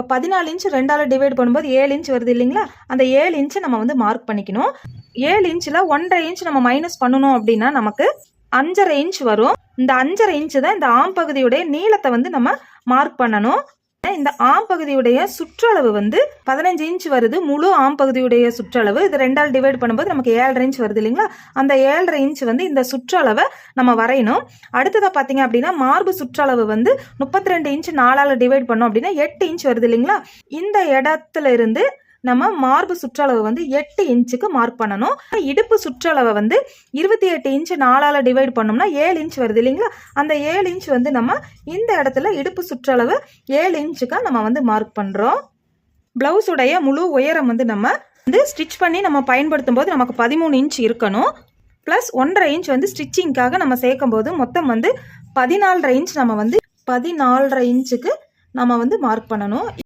இப்போ பதினாலு இன்ச் ரெண்டால் டிவைட் பண்ணும்போது ஏழு இன்ச் வருது இல்லைங்களா? அந்த ஏழு இன்ச்சை நம்ம வந்து மார்க் பண்ணிக்கணும். ஏழு இன்ச்சில் ஒன்றரை இன்ச் நம்ம மைனஸ் பண்ணணும் அப்படின்னா நமக்கு அஞ்சரை இன்ச் வரும். இந்த அஞ்சரை இன்ச் தான் இந்த ஆம் பகுதியுடைய நீளத்தை வந்து நம்ம மார்க் பண்ணணும். இந்த ஆம் பகுதியுடைய சுற்றளவு வந்து பதினஞ்சு இன்ச் வருது. முழு ஆம் பகுதியுடைய சுற்றளவு. இது ரெண்டால் டிவைட் பண்ணும்போது நமக்கு ஏழரை இன்ச் வருது இல்லைங்களா? அந்த ஏழரை இன்ச் வந்து இந்த சுற்றளவை நம்ம வரையணும். அடுத்ததாக பார்த்தீங்க அப்படின்னா மார்பு சுற்றளவு வந்து முப்பத்தி ரெண்டு இன்ச் நாலால் டிவைட் பண்ணோம் அப்படின்னா எட்டு இன்ச் வருது இல்லைங்களா? இந்த இடத்துல இருந்து நம்ம மார்பு சுற்றளவு வந்து எட்டு இன்ச்சுக்கு மார்க் பண்ணணும். இடுப்பு சுற்றளவை வந்து இருபத்தி எட்டு இன்ச் நாலால் டிவைட் பண்ணோம்னா ஏழு இன்ச் வருது இல்லைங்களா? அந்த ஏழு இன்ச் வந்து நம்ம இந்த இடத்துல இடுப்பு சுற்றளவு ஏழு இன்ச்சுக்காக நம்ம வந்து மார்க் பண்ணுறோம் ப்ளவுஸுடைய முழு உயரம் வந்து நம்ம வந்து ஸ்டிச் பண்ணி நம்ம பயன்படுத்தும் போது நமக்கு பதிமூணு இன்ச் இருக்கணும். ப்ளஸ் ஒன்றரை இன்ச் வந்து ஸ்டிச்சிங்க்காக நம்ம சேர்க்கும் போது மொத்தம் வந்து பதினாலரை இன்ச் நம்ம வந்து பதினாலரை இன்ச்சுக்கு நம்ம வந்து மார்க் பண்ணணும்.